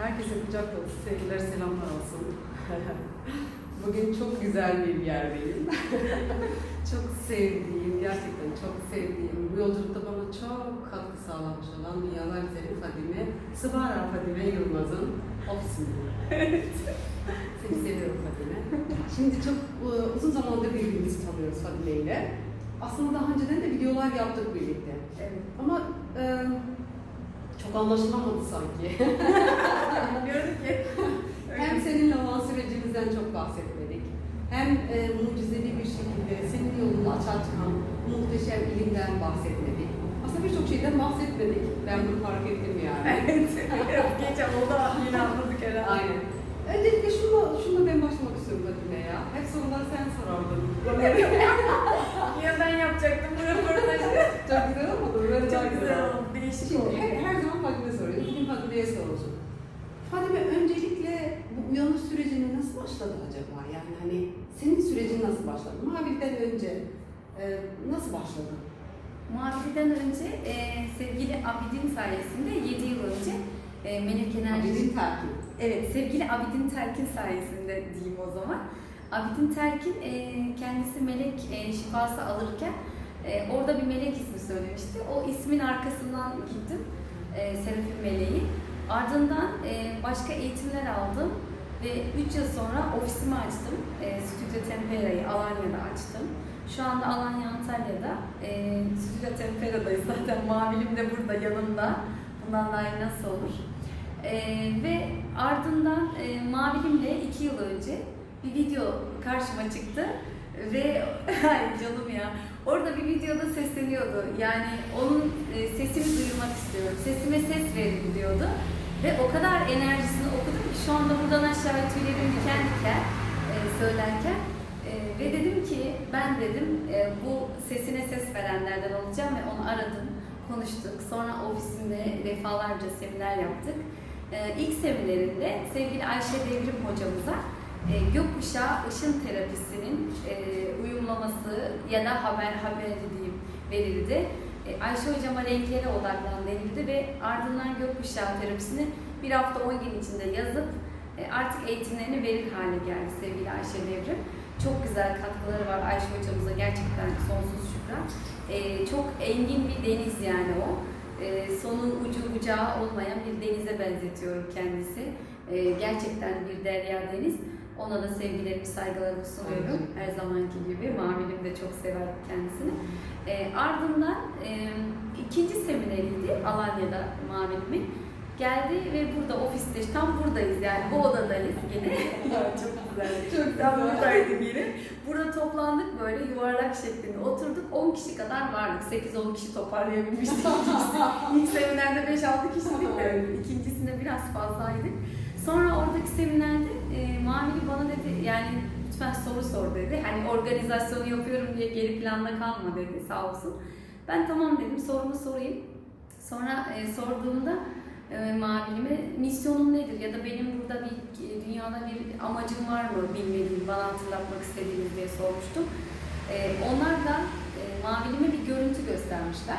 Herkese kucak dolusu sevgiler, selamlar olsun. Bugün çok güzel bir yerdeyim. çok sevdiğim, gerçekten çok sevdiğim, bu yolculukta bana çok katkı sağlamış olan Dünyalar Güzeli Fadime, Sıvara Fadime Yılmaz'ın ofisindeyim. Seni seviyorum Fadime. Şimdi çok e, uzun zamandır birbirimizi tanıyoruz Fadime ile. Aslında daha önceden de videolar yaptık birlikte. Evet. Ama e, çok anlaşılamadı sanki. Gördük ki. Hem seninle olan sürecimizden çok bahsetmedik. Hem e, mucizevi bir şekilde senin yolunu açığa çıkan muhteşem ilimden bahsetmedik. Aslında birçok şeyden bahsetmedik. Ben bunu fark ettim yani. Evet. Geçen oldu yine anladık herhalde. Aynen. Öncelikle şunu, şunu ben başlamak istiyorum Fatime ya. Hep soruları sen sorardın. Ya ben yapacaktım bu röportajı. çok güzel olmadı. Çok güzel oldu. Değişik oldu. her, her zaman Fadime'ye sorulsun. Fadime öncelikle bu uyanış sürecine nasıl başladı acaba? Yani hani senin sürecin nasıl başladı? Mavi'den önce e, nasıl başladı? Muhafirden önce e, sevgili Abidin sayesinde 7 yıl önce e, Melek Enerji... Abidin takip. Evet, sevgili Abidin Terkin sayesinde diyeyim o zaman. Abidin Terkin e, kendisi melek e, şifası alırken e, orada bir melek ismi söylemişti. O ismin arkasından gittim. E, Serafim Meleği. Ardından e, başka eğitimler aldım ve 3 yıl sonra ofisimi açtım. E, Stüdyo Tempera'yı Alanya'da açtım. Şu anda Alanya Antalya'da. E, Stüdyo Tempera'dayız zaten. Mavilim de burada yanımda. Bundan daha iyi nasıl olur? E, ve ardından e, Mavilim'le 2 yıl önce bir video karşıma çıktı. Ve ay canım ya orada bir videoda sesleniyordu. Yani onun e, sesini duyurmak istiyorum. Sesime ses verin diyordu. Ve o kadar enerjisini okudum ki şu anda buradan aşağıya tüylerim diken diken e, söylerken. E, ve dedim ki ben dedim e, bu sesine ses verenlerden olacağım ve onu aradım. Konuştuk. Sonra ofisinde defalarca seminer yaptık. E, ilk seminerinde sevgili Ayşe Devrim hocamıza e, gökkuşağı ışın terapisinin e, uyumlaması ya da haber haberi diyeyim verildi. E, Ayşe hocama renklere odaklan denildi ve ardından gökkuşağı terapisini bir hafta 10 gün içinde yazıp e, artık eğitimlerini verir hale geldi sevgili Ayşe Devrim. Çok güzel katkıları var Ayşe hocamıza gerçekten sonsuz şükran. E, çok engin bir deniz yani o. E, sonu ucu bucağı olmayan bir denize benzetiyorum kendisi. Gerçekten bir derya deniz. Ona da sevgilerimi, saygılarımı sunuyorum. Her zamanki gibi. Mavilim de çok sever kendisini. E, ardından e, ikinci semineriydi Alanya'da Mavilim'in. Geldi ve burada ofiste, tam buradayız yani bu odadayız yine. çok güzel. Çok tam buradaydık yine. Burada toplandık böyle yuvarlak şeklinde oturduk. 10 kişi kadar vardık. 8-10 kişi toparlayabilmiştik. İlk seminerde 5-6 kişiydik de ikincisinde biraz fazlaydık. Sonra oradaki seminerde e, yani lütfen soru sor dedi. Hani organizasyonu yapıyorum diye geri planda kalma dedi sağ olsun. Ben tamam dedim sorumu sorayım. Sonra e, sorduğumda e, Mavilime misyonum nedir ya da benim burada bir e, dünyada bir amacım var mı bilmediğim, bana hatırlatmak istediğiniz diye sormuştum. E, onlar da e, Mavilime bir görüntü göstermişler.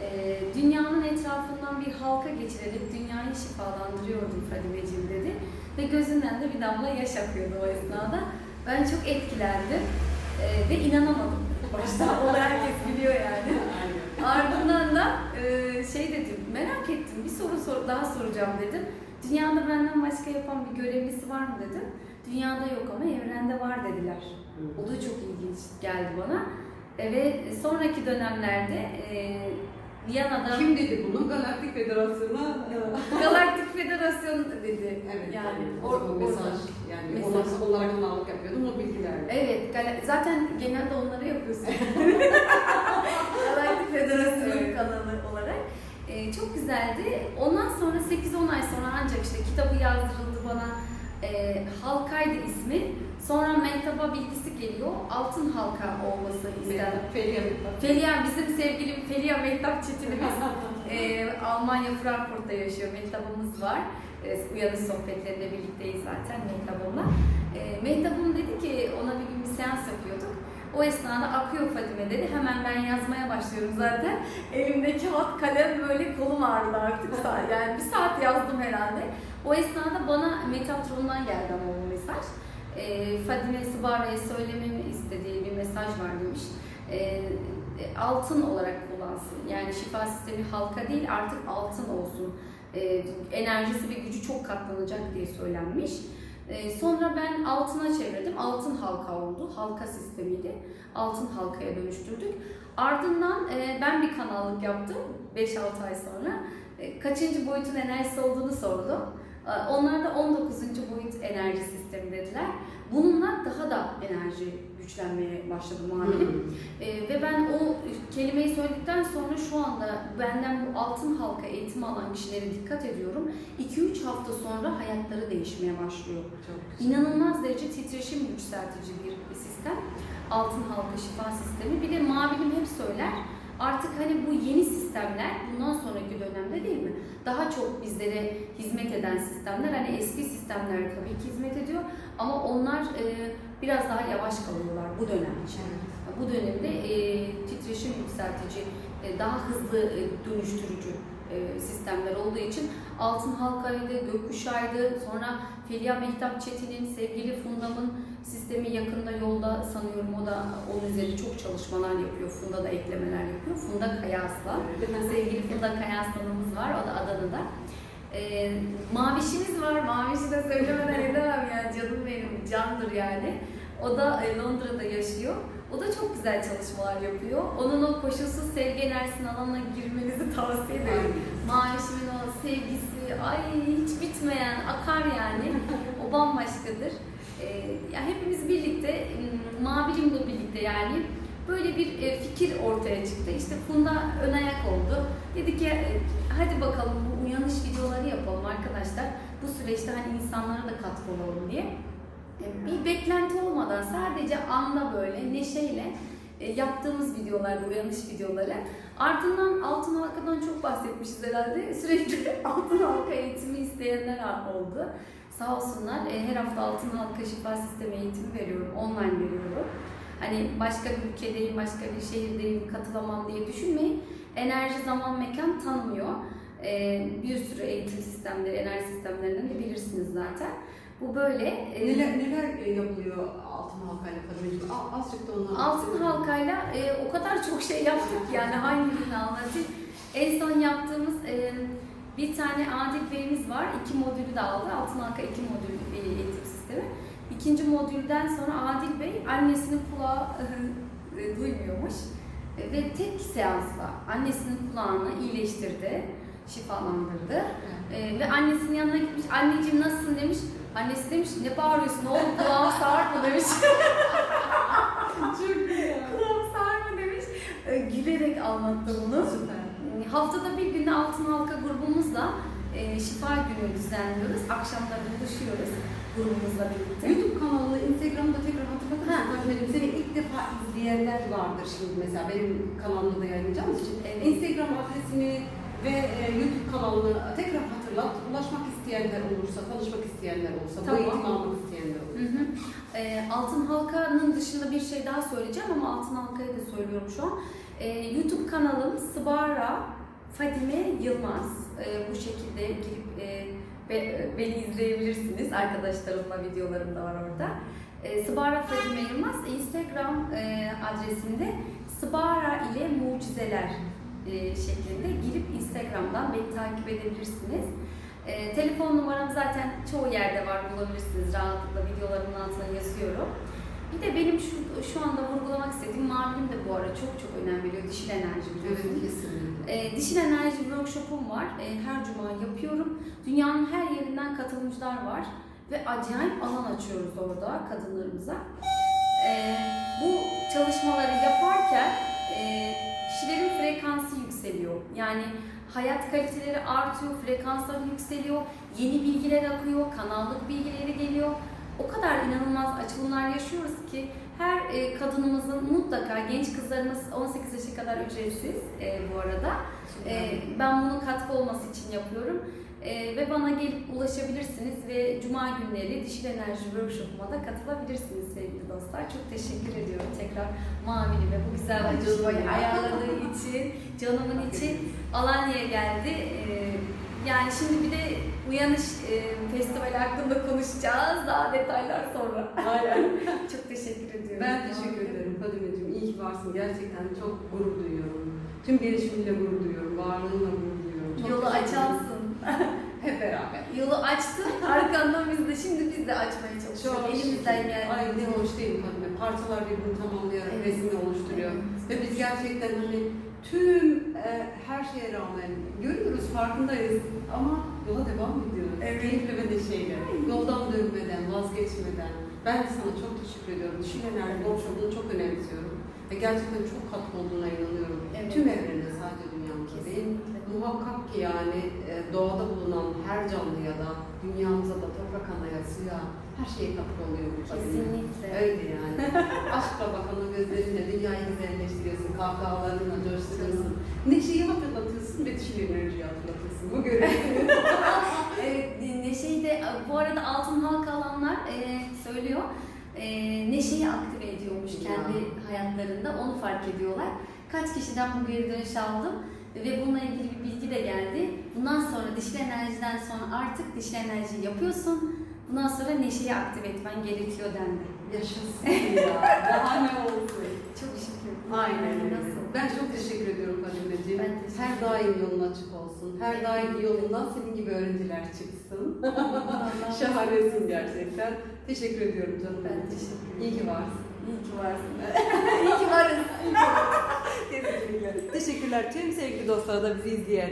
E, dünyanın etrafından bir halka geçirerek dünyayı şifalandırıyordum Fadimeciğim dedi. Ve gözünden de bir damla yaş akıyordu o esnada. Ben çok etkilendim e, ve inanamadım. Başta onu herkes biliyor yani. Ardından da e, şey dedim, merak ettim, bir soru sor, daha soracağım dedim. Dünyada benden başka yapan bir görevlisi var mı dedim. Dünyada yok ama evrende var dediler. O da çok ilginç geldi bana. E, ve sonraki dönemlerde e, Viyana'da Kim dedi bunu? Galaktik Federasyonu. e, Galaktik Federasyon dedi. evet. yani o or, mesaj. orada. Yani Mesaj. onlar, onlara kanallık yapıyordum o bilgiler. Evet, gala- zaten genelde onları yapıyorsun. Galaktik Federasyon Evet. kanalı olarak. Ee, çok güzeldi. Ondan sonra 8-10 ay sonra ancak işte kitabı yazdırıldı bana. Ee, Halkaydı ismi. Sonra Mehtap'a bilgisi geliyor. Altın halka olması istedim. Feriha Felia bizim sevgilim Felia Mehtap Çetin'imiz e, Almanya Frankfurt'ta yaşıyor. Mehtap'ımız var. E, uyanış sohbetlerinde birlikteyiz zaten Mehtap'ımla. E, Mehtap'ım dedi ki ona bir gün bir seans yapıyorduk. O esnada akıyor Fadime dedi. Hemen ben yazmaya başlıyorum zaten. Elimde kağıt kalem böyle kolum ağrıdı artık. Yani bir saat yazdım herhalde. O esnada bana Metatron'dan geldi ama o mesaj. E, Fadime Sıbara'ya söylememi istediği bir mesaj var demiş. E, e, altın olarak kullansın. Yani şifa sistemi halka değil artık altın olsun. E, enerjisi ve gücü çok katlanacak diye söylenmiş. E, sonra ben altına çevirdim. Altın halka oldu. Halka sistemiydi. Altın halkaya dönüştürdük. Ardından e, ben bir kanallık yaptım 5-6 ay sonra. E, kaçıncı boyutun enerjisi olduğunu sordum. E, onlar da 19. boyut enerji sistemi dediler. Bununla daha da enerji güçlenmeye başladı muhabirim. E, ve ben o kelimeyi söyledikten sonra şu anda benden bu altın halka eğitimi alan kişilere dikkat ediyorum. 2-3 hafta sonra hayatları değişmeye başlıyor. Çok güzel. İnanılmaz derece titreşim yükseltici bir sistem. Altın halka şifa sistemi. Bir de mavilim hep söyler. Artık hani bu yeni sistemler bundan sonraki dönemde değil mi? Daha çok bizlere hizmet eden sistemler. Hani eski sistemler tabii ki hizmet ediyor ama onlar e, biraz daha yavaş kalıyorlar bu dönem için. Evet. Bu dönemde e, titreşim yükseltici, e, daha hızlı e, dönüştürücü e, sistemler olduğu için Altın Halka'ydı, Gökkuşağı'ydı, sonra Feliha Mehtap Çetin'in, sevgili Funda'mın sistemi yakında yolda sanıyorum o da onun üzerine çok çalışmalar yapıyor. Funda da eklemeler yapıyor. Funda Kayas'la. Sevgili Funda Kayaslan'ımız var, o da Adana'da. Ee, mavişimiz var, mavişi de söylemeden edemem yani canım benim, candır yani. O da e, Londra'da yaşıyor. O da çok güzel çalışmalar yapıyor. Onun o koşulsuz sevgi enerjisinin alanına girmenizi tavsiye ederim. Mavişimin o sevgisi, ay hiç bitmeyen, akar yani. O bambaşkadır. Ee, ya hepimiz birlikte, Mavilim'le birlikte yani böyle bir e, fikir ortaya çıktı. İşte Funda ön ayak oldu. Dedi ki e, hadi bakalım bu uyanış videoları yapalım arkadaşlar. Bu süreçte hani insanlara da katkı olalım diye. E, Bir beklenti olmadan sadece anda böyle neşeyle e, yaptığımız videolarda uyanış videoları. Ardından altın halkadan çok bahsetmişiz herhalde. Sürekli altın halka eğitimi isteyenler oldu. Sağ olsunlar. E, Her hafta altın halka şifa sistemi eğitimi veriyorum. Online veriyorum. Hani başka bir ülkedeyim, başka bir şehirdeyim, katılamam diye düşünmeyin. Enerji, zaman, mekan tanımıyor. Bir sürü eğitim sistemleri, enerji sistemlerinden de bilirsiniz zaten. Bu böyle. E, Neler, neler e, yapılıyor altın halkayla? Al- Azıcık da ondan Altın halkayla e, o kadar çok şey yaptık yani hangilerini anlatayım. En son yaptığımız e, bir tane Adil Bey'imiz var. İki modülü de aldı. Altın halka iki modül bir eğitim sistemi. İkinci modülden sonra Adil Bey annesinin kulağı e, duymuyormuş. E, ve tek seansla annesinin kulağını iyileştirdi, şifalandırdı. E, ve annesinin yanına gitmiş, anneciğim nasılsın demiş. Annesi demiş, ne bağırıyorsun oğlum kulağım sağır mı demiş. Çok güzel. Kulağım mı demiş. E, gülerek anlattı bunu. Süper. Haftada bir günde Altın Halka grubumuzla e, şifa günü düzenliyoruz. Akşamları buluşuyoruz grubumuzla birlikte. YouTube kanalını Instagram'da tekrar hatırlatır Ha. mısın? Fadimeciğim? Seni ilk defa izleyenler vardır şimdi mesela benim kanalımda da yayınlayacağımız için. Evet. Instagram adresini ve e, YouTube kanalını tekrar hatırlat. Ulaşmak isteyenler olursa, tanışmak isteyenler olursa, Tamam. bu eğitimi almak isteyenler olursa. Hı hı. E, Altın Halka'nın dışında bir şey daha söyleyeceğim ama Altın Halka'yı da söylüyorum şu an. E, YouTube kanalım Sıbara Fadime Yılmaz. E, bu şekilde girip e, be- beni izleyebilirsiniz. Arkadaşlarımla videolarım da var orada. E, Sıbara Fadime Yılmaz Instagram e, adresinde Sıbara ile Mucizeler şeklinde girip Instagram'dan beni takip edebilirsiniz. E, telefon numaram zaten çoğu yerde var bulabilirsiniz rahatlıkla videolarımın altına yazıyorum. Bir de benim şu, şu anda vurgulamak istediğim Mavi'nin de bu ara çok çok önem veriyor dişil enerji biliyorsunuz. Evet, kesinlikle. E, dişil enerji workshop'um var. E, her cuma yapıyorum. Dünyanın her yerinden katılımcılar var. Ve acayip alan açıyoruz orada kadınlarımıza. E, bu çalışmaları yaparken e, kişilerin frekansı yükseliyor. Yani hayat kaliteleri artıyor, frekansları yükseliyor, yeni bilgiler akıyor, kanallık bilgileri geliyor. O kadar inanılmaz açılımlar yaşıyoruz ki her e, kadınımızın mutlaka genç kızlarımız 18 yaşa kadar ücretsiz e, bu arada. E, ben bunun katkı olması için yapıyorum. E, ve bana gelip ulaşabilirsiniz ve cuma günleri dişil enerji workshop'uma da katılabilirsiniz sevgili dostlar. Çok teşekkür ediyorum tekrar Mavili ve bu güzel Ay, buluşmayı ayarladığı için, canımın için Alanya'ya geldi. E, yani şimdi bir de Uyanış e, Festivali hakkında konuşacağız. Daha detaylar sonra. Aynen. Çok teşekkür ediyorum. Ben teşekkür ederim Fadimeciğim. İyi ki varsın. Gerçekten çok gurur duyuyorum. Tüm gelişiminle gurur duyuyorum. Varlığınla gurur duyuyorum. Çok Yolu açansın. Hep beraber. Yolu açtın, arkandan biz de şimdi biz de açmaya çalışıyoruz. Çok Elimizden geldiğince. Ay ne hoş değil mi Fadime? Parçalar birbirini tamamlayarak Evet. resmini oluşturuyor. Evet. Ve biz gerçekten hani tüm e, her şeye rağmen görüyoruz, farkındayız ama yola devam ediyoruz. Evet. Keyifle ve neşeyle. Yoldan dönmeden, vazgeçmeden. Ben de sana çok teşekkür ediyorum. Dişil enerji boşluğunu çok önemsiyorum. Ve gerçekten çok katkı olduğuna inanıyorum. Evet. Tüm evrene Kesinlikle. Muhakkak ki yani e, doğada bulunan her canlıya da, dünyamıza da, toprak anaya, suya, her şeye katkı oluyor bu. Kesinlikle. Öyle yani. Aşkla bakan o gözlerinle dünyayı güzelleştiriyorsun, kahkahalarınla coşturuyorsun. Neşeyi hatırlatıyorsun ve dişil enerjiyi hatırlatıyorsun. Bu görevini. Evet, Neşe'yi de bu arada altın halka alanlar e, söylüyor. E, Neşe'yi aktive ediyormuş Ya. kendi hayatlarında. Onu fark ediyorlar. Kaç kişiden bu geri dönüş aldım ve bununla ilgili bir bilgi de geldi. Bundan sonra dişli enerjiden sonra artık dişli enerjiyi yapıyorsun. Bundan sonra Neşe'yi aktive etmen gerekiyor dendi. Yaşasın ya. Daha ne olsun. Çok şükür. Aynen öyle. Nasıl? Ben çok teşekkür ediyorum Fadimeciğim. Ben teşekkür Her daim yolun açık olsun. Her daim yolundan senin gibi öğrenciler çıksın. Şahanesin gerçekten. Teşekkür ediyorum canım. Ben teşekkür ederim. İyi ki varsın. İyi ki varsın. İyi ki varız. Kesinlikle. Teşekkürler tüm sevgili dostlara da bizi izleyen